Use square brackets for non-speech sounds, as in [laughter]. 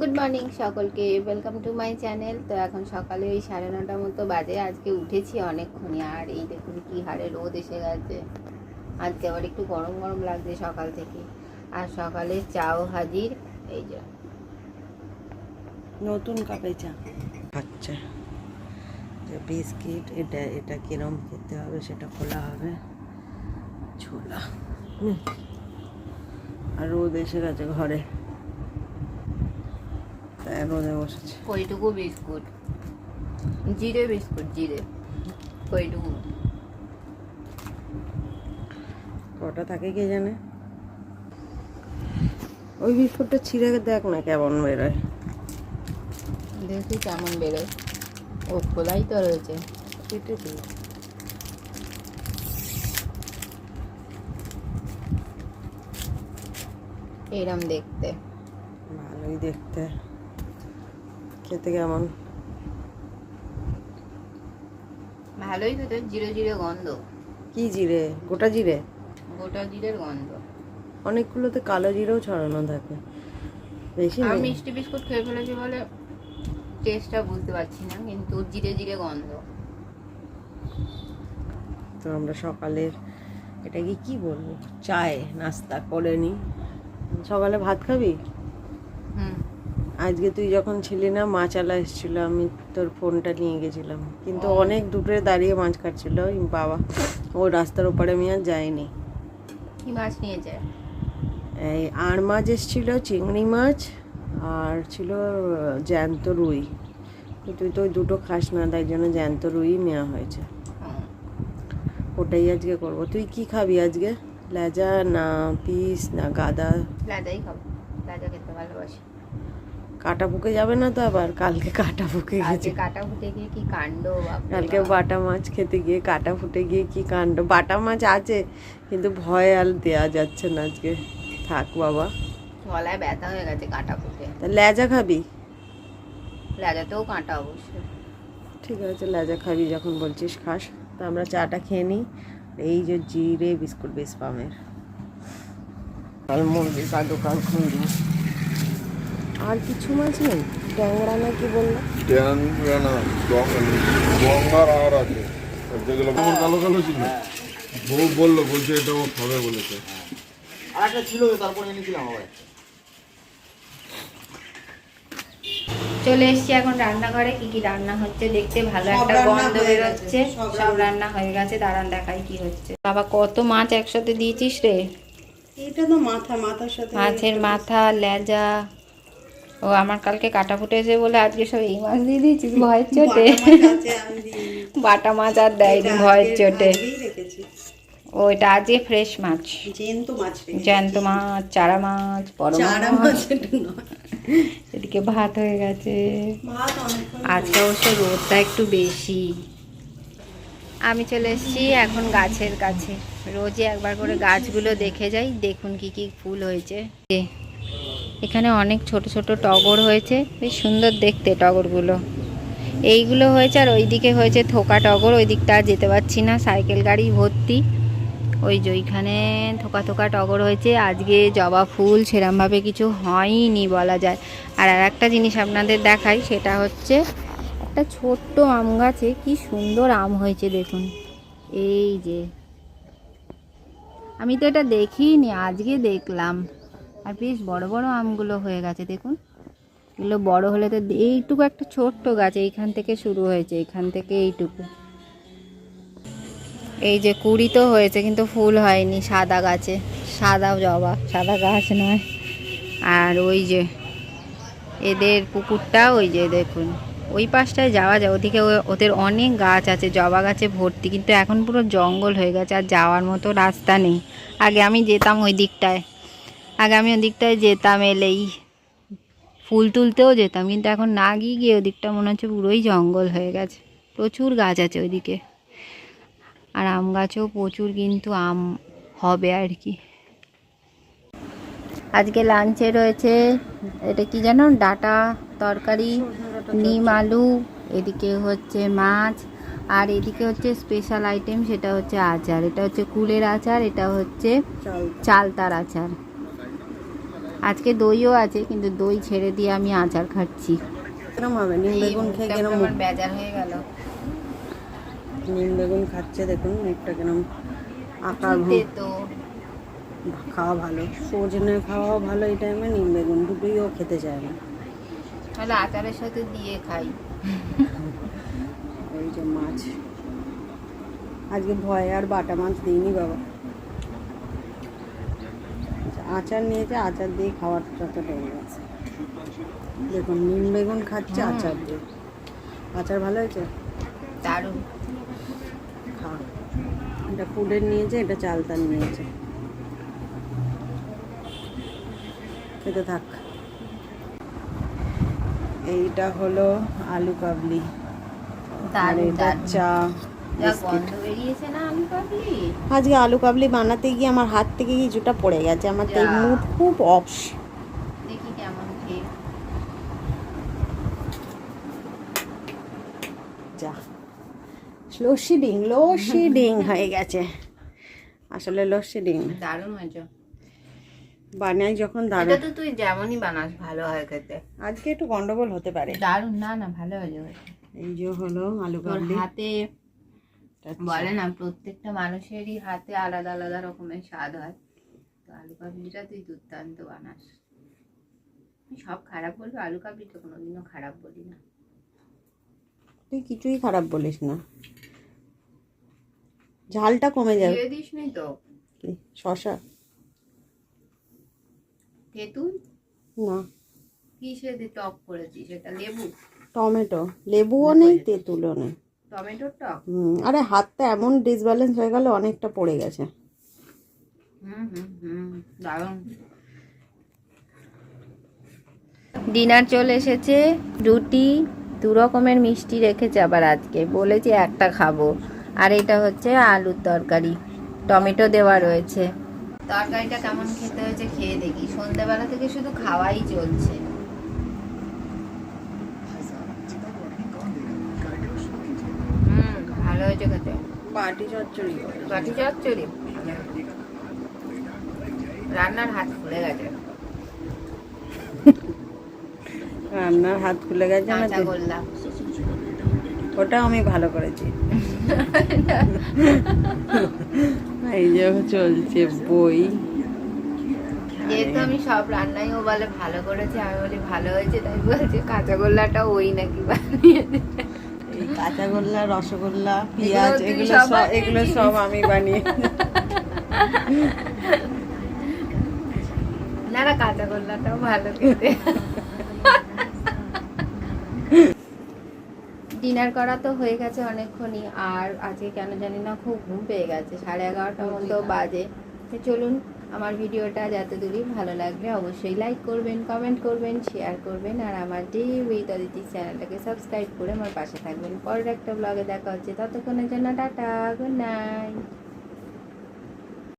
Good morning সকলকে welcome to my channel তো এখন সকালে ওই সাড়ে নটার মতো বাজে, আজকে উঠেছি অনেকক্ষণই আর এই দেখুন কি হারে রোদ এসে গেছে। আজকে আবার একটু গরম গরম লাগছে সকাল থেকে। আর সকালে চাও হাজির, এই যে নতুন কাপে চা। আচ্ছা বিস্কিট, এটা এটা কিরম খেতে হবে সেটা খোলা হবে। ছোলা। আর রোদ এসে গেছে ঘরে। রোদে বসেছে। কইটুকু বিস্কুট। জিরে বিস্কুট জিরে। কইটুকু। কটা থাকে কে জানে? ওই বিস্কুটটা ছিঁড়ে দেখ না কেমন বেরোয়। দেখি কেমন বেরোয়। ও খোলাই তো রয়েছে। কেটে দিই এরম দেখতে। ভালোই দেখতে। খেতে কেমন ভালোই তো জিরে জিরে গন্ধ। কি জিরে? গোটা জিরে? গোটা জিরের গন্ধ। অনেকগুলোতে কালো জিরেও ছড়ানো থাকে। বেশি আমি মিষ্টি বিস্কুট খেয়ে ফেলেছি বলে টেস্টটা বুঝতে পারছি না কিন্তু জিরে জিরে গন্ধ। তো আমরা সকালের এটাকে কি বলব? চায় নাস্তা করে নি সকালে ভাত খাবি? হুম। আজকে তুই যখন ছিলি না মাছালা এসেছিল আমি তোর ফোনটা নিয়ে গেছিলাম। কিন্তু অনেক দূরে দাঁড়িয়ে মাছ কাটছিল বাবা। ও রাস্তার ওপারে আমি আর যাইনি। কি মাছ নিয়ে যায়? এই আর মাছ এসেছিল চিংড়ি মাছ আর ছিল জ্যান্ত রুই। তুই তো ওই দুটো খাস না তাই জন্য জ্যান্ত রুই নেওয়া হয়েছে। ওটাই আজকে করব। তুই কি খাবি আজকে? লেজা না পিস না গাদা? লাদাই খাব। লাদা খেতে ভালোবাসি। কাটা ফুকে যাবে না তো আবার? কালকে কাটা ফুকে আজকে গেছে কাটা ফুটে গিয়ে কি কাণ্ড কালকে বাটা মাছ খেতে গিয়ে কাটা ফুটে গিয়ে কি কাণ্ড? বাটা মাছ আছে কিন্তু ভয় আর দেয়া যাচ্ছে না আজকে। থাক বাবা। গলায় ব্যথা হয়ে গেছে কাটা ফুটে তা লেজা খাবি? লাদাতেও কাঁটা অবশ্যই ঠিক আছে লেজা খাবি যখন বলছিস খাস। তা আমরা চাটা খেয়ে নিই। এই যে জিরে বিস্কুট বেশ পামের। কাল মুরগি কা দোকান খুলবো আর কিছু মাছ নেই? ট্যাংরা না কি বলল? ট্যাংরা না গঙ্গার আর আছে। যেগুলো কেমন কালো কালো ছিল। বউ বলল বলছে এটা ও খাবে বলেছে। আরেকটা ছিল তারপরে এনেছিলাম আবার। চলে এসছি এখন রান্নাঘরে কি কি রান্না হচ্ছে দেখতে ভালো একটা গন্ধ বেরোচ্ছে। সব সব রান্না। হয়ে গেছে দাঁড়ান দেখাই কি হচ্ছে। বাবা কত মাছ একসাথে দিয়েছিস রে? এটা তো মাথা মাথার সাথে মাছের মাথা লেজা ও আমার কালকে কাটা ফুটেছে বলে আজকে সব এই মাছ দিয়ে দিয়েছিস? ভয়ের চোটে? বাটা মাছ আর দেয়নি ভয়ের চোটে। ও এটা আজকে ফ্রেশ মাছ। জ্যান্ত মাছ চারা মাছ বড় মাছ। এদিকে ভাত হয়ে গেছে। আজকে অবশ্য রোদটা একটু বেশি। আমি চলে এসেছি এখন গাছের কাছে। রোজে একবার করে গাছগুলো দেখে যাই দেখুন কি কি ফুল হয়েছে। এখানে অনেক ছোট ছোট টগর হয়েছে। বেশ সুন্দর দেখতে টগরগুলো। এইগুলো হয়েছে আর ওইদিকে হয়েছে থোকা টগর। ওই দিকটা যেতে পারছি না। সাইকেল গাড়ি ভর্তি। ওই যে ওইখানে থোকা থোকা টগর হয়েছে। আজকে জবা ফুল সেরমভাবে কিছু হয়নি বলা যায়। আর আর একটা জিনিস আপনাদের দেখাই, সেটা হচ্ছে একটা ছোট্ট আম গাছে কি সুন্দর আম হয়েছে দেখুন। এই যে। আমি তো এটা দেখিনি, আজকে দেখলাম। আর বেশ বড় বড় আমগুলো হয়ে গেছে, দেখুন। এগুলো বড় হলে তো এইটুকু একটা ছোট্ট গাছ এইখান থেকে শুরু হয়েছে, এইখান থেকে এইটুকু। এই যে কুড়ি তো হয়েছে, কিন্তু ফুল হয়নি সাদা গাছে, সাদা জবা, সাদা গাছ নয়। আর ওই যে এদের পুকুরটা, ওই যে দেখুন, ওই পাশটায় যাওয়া যায়, ওদিকে ওদের অনেক গাছ আছে, জবা গাছে ভর্তি, কিন্তু এখন পুরো জঙ্গল হয়ে গেছে, আর যাওয়ার মতো রাস্তা নেই। আগে আমি যেতাম ওই দিকটায়। আগে আমি ওদিকটায় যেতাম এলেই। ফুল তুলতেও যেতাম কিন্তু এখন না গিয়ে গিয়ে ওদিকটা মনে হচ্ছে পুরোই জঙ্গল হয়ে গেছে। প্রচুর গাছ আছে ওইদিকে। আর আম গাছেও প্রচুর কিন্তু আম হবে আর কি। আজকে লাঞ্চে রয়েছে এটা কি জানো ডাটা তরকারি নিম আলু এদিকে হচ্ছে মাছ আর এদিকে হচ্ছে স্পেশাল আইটেম সেটা হচ্ছে আচার। এটা হচ্ছে কুলের আচার এটা হচ্ছে চালতার আচার। আজকে দইও আছে কিন্তু দই ছেড়ে দিয়ে আমি আচার খাচ্ছি। কিরম হবে নিম বেগুন খেয়ে আমার বেজার হয়ে গেল। নিম বেগুন খাচ্ছে দেখুন কিরম তো। খাওয়া ভালো সজনে খাওয়াও ভালো এই টাইমে নিম বেগুন দুটোই ও খেতে চায় না। তাহলে আচারের সাথে দিয়ে খাই। এই যে মাছ। আজকে ভয় আর বাটা মাছ দিইনি বাবা। আচার নিয়েছে আচার দিয়ে খাওয়ার যত হয়ে গেছে দেখুন নিম বেগুন খাচ্ছে আচার দিয়ে। আচার ভালো হয়েছে? দারুণ। এটা পুডের নিয়েছে এটা চালতার নিয়েছে। খেতে থাক। এইটা হলো আলু কাবলি। আর এটা চা। বিস্কিট। আজকে আলু কাবলি বানাতে গিয়ে আমার হাত থেকে কিছুটা পড়ে গেছে? আমার তো মুড খুব অফস দেখি কেমন যা। শিডিং লো শিডিং [laughs] হয়ে গেছে। আসলে লো শিডিং দারুণ হয়েছে। বানাই যখন এটা তো তুই যেমনই বানাস ভালো হয় খেতে। আজকে একটু গন্ডগোল হতে পারে। দারুণ না না ভালো হয়েছে এই যে হলো আলু কাবলি। হাতে বলে না প্রত্যেকটা মানুষেরই হাতে আলাদা আলাদা রকমের স্বাদ হয়। তো আলু কাবলিটা তুই দুর্দান্ত বানাস। সব খারাপ বলব আলু কাবলিটা কোনোদিনও খারাপ বলি না। তুই কিছুই খারাপ বলিস না। ঝালটা কমে যাবে। দিয়ে দিস নি তো। কি, শশা তেঁতুল? না। কিসে দিয়ে টক করেছিস? সেটা লেবু? টমেটো। লেবুও নেই তেঁতুলও নেই। টমেটোর টক হুম, আরে হাতটা এমন ডিসব্যালেন্স হয়ে গেল অনেকটা পড়ে গেছে। হুম হুম হুম দারুণ। ডিনার চলে এসেছে রুটি দু রকমের মিষ্টি রেখেছে আবার আজকে। বলেছে একটা খাব। আর এটা হচ্ছে আলুর তরকারি। টমেটো দেওয়া রয়েছে। তরকারিটা কেমন খেতে হয়েছে খেয়ে দেখি। সন্ধ্যেবেলা থেকে শুধু খাওয়াই চলছে হুম ভালো হয়েছে খেতে। বাটি চচ্চড়ি। বাটি চচ্চড়ি? রান্নার হাত খুলে গেছে। রান্নার হাত খুলে গেছে? ওটা আমি ভালো করেছি। এই যে চলছে বই। যেহেতু আমি সব রান্নাই ও বলে ভালো করেছে আমি বলি ভালো হয়েছে তাই বলছে কাঁচা গোল্লাটা ওই নাকি বানিয়েছে। এই কাঁচাগোল্লা রসগোল্লা পেঁয়াজ এগুলো সব এগুলো সব আমি বানিয়ে না না কাঁচা গোল্লাটাও ভালো খেতে। ডিনার করা তো হয়ে গেছে অনেকক্ষণই আর আজকে কেন জানি না খুব ঘুম পেয়ে গেছে। সাড়ে এগারোটা মতো বাজে। চলুন আমার ভিডিওটা যতদূরই দূরই ভালো লাগবে অবশ্যই লাইক করবেন কমেন্ট করবেন শেয়ার করবেন, আর আমার যে উইথ অদিতি চ্যানেলটাকে সাবস্ক্রাইব করে আমার পাশে থাকবেন। পরের একটা ব্লগে দেখা হচ্ছে। ততক্ষণের জন্য টাটা গুড নাইট